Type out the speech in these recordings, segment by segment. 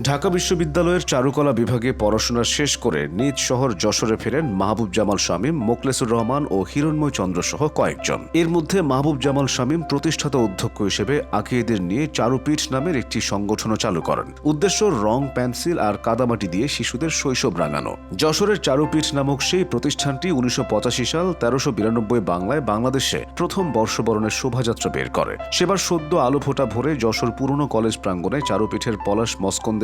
ঢাকা বিশ্ববিদ্যালয়ের চারুকলা বিভাগে পড়াশোনা শেষ করে নিজ শহর যশোরে ফেরেন মাহবুব জামাল শামীম মোকলেসুর রহমান ও হিরণময় চন্দ্র সহ কয়েকজন। এর মধ্যে মাহবুব জামাল শামীম প্রতিষ্ঠাতা অধ্যক্ষ হিসেবে আকিয়েদের নিয়ে চারুপীঠ নামের একটি সংগঠনও চালু করেন। উদ্দেশ্য রং, পেন্সিল আর কাদামাটি দিয়ে শিশুদের শৈশব রাঙানো। যশোরের চারুপীঠ নামক সেই প্রতিষ্ঠানটি উনিশশো পঁচাশি সাল তেরোশো বিরানব্বই বাংলায় বাংলাদেশে প্রথম বর্ষবরণের শোভাযাত্রা বের করে। সেবার সদ্য আলো ফোটা ভরে যশোর পুরনো কলেজ প্রাঙ্গণে চারুপীঠের পলাশ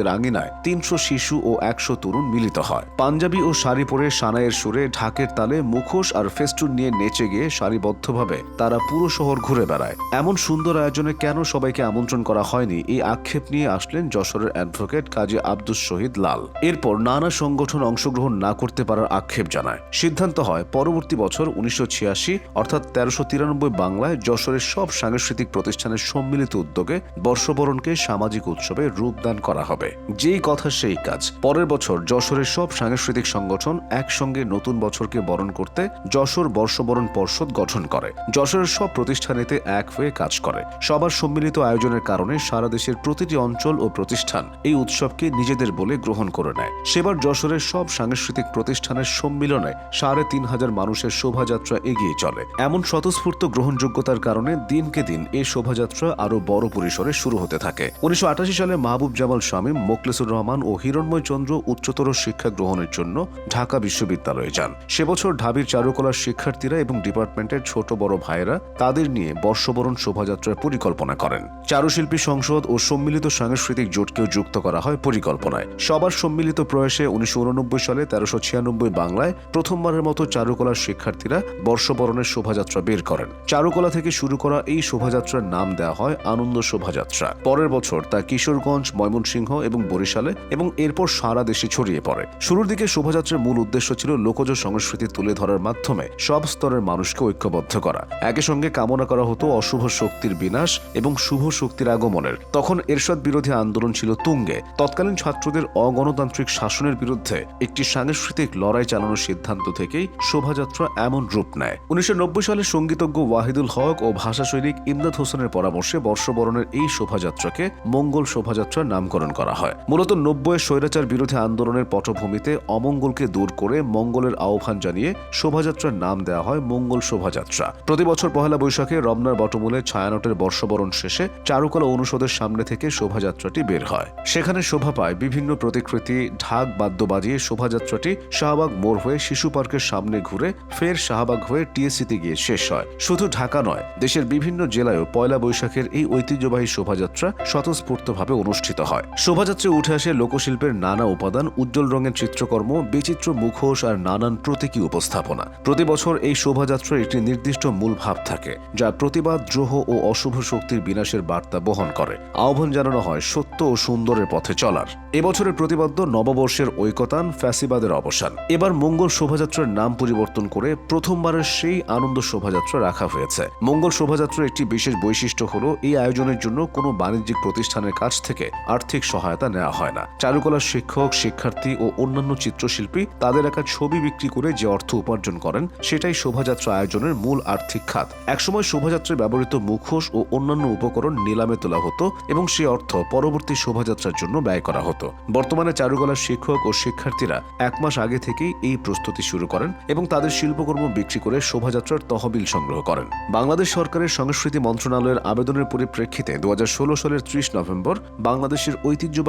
মস্কন্দের আঙিনায় তিনশো শিশু ও একশো তরুণ মিলিত হয়। পাঞ্জাবি ও শাড়ি পরে সানাইয়ের সুরে ঢাকের তালে মুখোশ আর ফেস্টুন নিয়ে নেচে গিয়ে সারিবদ্ধভাবে তারা পুরো শহর ঘুরে বেড়ায়। এমন সুন্দর আয়োজনে কেন সবাইকে আমন্ত্রণ করা হয়নি, এই আক্ষেপ নিয়ে আসলেন যশোরের অ্যাডভোকেট কাজী আব্দুস শহীদ লাল। এরপর নানা সংগঠন অংশগ্রহণ না করতে পারার আক্ষেপ জানায়। সিদ্ধান্ত হয়, পরবর্তী বছর উনিশশো ছিয়াশি অর্থাৎ তেরোশো তিরানব্বই বাংলায় যশোরের সব সাংস্কৃতিক প্রতিষ্ঠানের সম্মিলিত উদ্যোগে বর্ষবরণকে সামাজিক উৎসবে রূপদান করা হবে। যেই কথা সেই কাজ। পরের বছর যশোরের সব সাংস্কৃতিক সংগঠন একসঙ্গে নতুন বছরকে বরণ করতে যশোর বর্ষবরণ পর্ষদ গঠন করে। যশোরের সব প্রতিষ্ঠানেতে এক হয়ে কাজ করে। সবার সম্মিলিত আয়োজনের কারণে সারা দেশের প্রতিটি অঞ্চল ও প্রতিষ্ঠান এই উৎসবকে নিজেদের বলে গ্রহণ করে নেয়। সেবার যশোরের সব সাংস্কৃতিক প্রতিষ্ঠানের সম্মিলনে সাড়ে তিন হাজার মানুষের শোভাযাত্রা এগিয়ে চলে। এমন স্বতঃস্ফূর্ত গ্রহণযোগ্যতার কারণে দিনকে দিন এই শোভাযাত্রা আরও বড় পরিসরে শুরু হতে থাকে। উনিশশো আটাশি সালে মাহবুব জামাল শামীম মোকলেসুর রহমান ও হিরণময় চন্দ্র উচ্চতর শিক্ষা গ্রহণের জন্য ঢাকা বিশ্ববিদ্যালয়ে যান। সে বছর ঢাবির চারুকলার শিক্ষার্থীরা এবং ডিপার্টমেন্টের ছোট বড় ভাইয়েরা তাদের নিয়ে বর্ষবরণ শোভাযাত্রার পরিকল্পনা করেন। চারুশিল্পী সংসদ ও সম্মিলিত সাংস্কৃতিক জোটকেও যুক্ত করা হয় পরিকল্পনায়। সবার সম্মিলিত প্রয়াসে উনিশশো সালে তেরোশো ছিয়ানব্বই বাংলায় প্রথমবারের মতো চারুকলার শিক্ষার্থীরা বর্ষবরণের শোভাযাত্রা বের করেন। চারুকলা থেকে শুরু করা এই শোভাযাত্রার নাম দেওয়া হয় আনন্দ শোভাযাত্রা। পরের বছর তা কিশোরগঞ্জ, ময়মনসিংহ এবং বরিশালে এবং এরপর সারা দেশে ছড়িয়ে পড়ে। শুরুর দিকে শোভাযাত্রার মূল উদ্দেশ্য ছিল লোকজ সংস্কৃতি তুলে ধরার মাধ্যমে সব স্তরের মানুষকে ঐক্যবদ্ধ করা। একই সঙ্গে কামনা করা হতো অশুভ শক্তির বিনাশ এবং শুভ শক্তির আগমনের। তখন এরশাদ বিরোধী আন্দোলন ছিল তুঙ্গে। তৎকালীন ছাত্রদের অগণতান্ত্রিক শাসনের বিরুদ্ধে একটি সাংস্কৃতিক লড়াই চালানোর সিদ্ধান্ত থেকেই শোভাযাত্রা এমন রূপ নেয়। উনিশশো নব্বই সালে সঙ্গীতজ্ঞ ওয়াহিদুল হক ও ভাষা সৈনিক ইমদাদ হোসেনের পরামর্শে বর্ষবরণের এই শোভাযাত্রাকে মঙ্গল শোভাযাত্রার নামকরণ করা হয়। মূলত নব্বই স্বৈরাচার বিরোধী আন্দোলনের পটভূমিতে অমঙ্গলকে দূর করে মঙ্গলের আহ্বান জানিয়ে শোভাযাত্রার নাম দেওয়া হয় মঙ্গল শোভাযাত্রা। প্রতি বছর পহেলা বৈশাখে রমনার বটমূলে ছায়ানটের বর্ষবরণ শেষে চারুকলা অনুষদের সামনে থেকে শোভাযাত্রাটি বের হয়। সেখানে শোভা পায় বিভিন্ন প্রতিকৃতি, ঢাক বাদ্য বাজিয়ে শোভাযাত্রাটি শাহবাগ মোড় হয়ে শিশু পার্কের সামনে ঘুরে ফের শাহবাগ হয়ে টিএসসিতে গিয়ে শেষ হয়। শুধু ঢাকা নয়, দেশের বিভিন্ন জেলায়ও পয়লা বৈশাখের এই ঐতিহ্যবাহী শোভাযাত্রা স্বতঃস্ফূর্তভাবে অনুষ্ঠিত হয়। শোভাযাত্রায় উঠে আসে লোকশিল্পের নানা উপাদান, উজ্জ্বল রঙের চিত্রকর্ম, বিচিত্র মুখোশ আর নানান প্রতীকী উপস্থাপনা। প্রতি বছর এই শোভাযাত্রার একটি নির্দিষ্ট মূল ভাব থাকে, যা প্রতিবাদ, দ্রোহ ও অশুভ শক্তির বিনাশের বার্তা বহন করে। আহ্বান জানানো হয় সত্য ও সুন্দরের পথে চলার। এবছরের প্রতিবাদ্য নববর্ষের ঐকতান, ফ্যাসিবাদের অবসান। এবার মঙ্গল শোভাযাত্রার নাম পরিবর্তন করে প্রথমবারের সেই আনন্দ শোভাযাত্রা রাখা হয়েছে। মঙ্গল শোভাযাত্রার একটি বিশেষ বৈশিষ্ট্য হল, এই আয়োজনের জন্য কোনো বাণিজ্যিক প্রতিষ্ঠানের কাছ থেকে আর্থিক সহায়তা নেওয়া হয় না। চারুকলার শিক্ষক, শিক্ষার্থী ও অন্যান্য চিত্রশিল্পী তাদের একা ছবি বিক্রি করে যে অর্থ উপার্জন করেন, সেটাই শোভাযাত্রা আয়োজনের মূল আর্থিক খাত। একসময় শোভাযাত্রায় ব্যবহৃত মুখোশ ও অন্যান্য উপকরণ নিলামে তোলা হতো এবং সেই অর্থ পরবর্তী শোভাযাত্রার জন্য ব্যয় করা হতো। বর্তমানে চারুকলার শিক্ষক ও শিক্ষার্থীরা এক মাস আগে থেকেই এই প্রস্তুতি শুরু করেন এবং তাদের শিল্পকর্ম বিক্রি করে শোভাযাত্রার তহবিল সংগ্রহ করেন। বাংলাদেশ সরকারের সংস্কৃতি মন্ত্রণালয়ের আবেদনের পরিপ্রেক্ষিতে দু হাজার ষোলো সালের ত্রিশ নভেম্বর বাংলাদেশের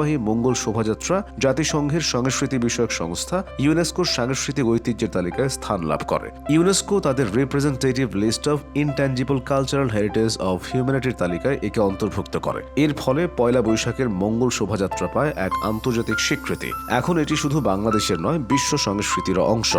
ঐতিহ্যবাহী মঙ্গল শোভাযাত্রা জাতিসংঘের সংস্কৃতি বিষয়ক সংস্থা ইউনেস্কোর সাংস্কৃতিক ঐতিহ্যের তালিকায় স্থান লাভ করে। ইউনেস্কো তাদের representative list of intangible cultural heritage of হিউম্যানিটির তালিকায় একে অন্তর্ভুক্ত করে। এর ফলে পয়লা বৈশাখের মঙ্গল শোভাযাত্রা পায় এক আন্তর্জাতিক স্বীকৃতি। এখন এটি শুধু বাংলাদেশের নয়, বিশ্ব সংস্কৃতির অংশ।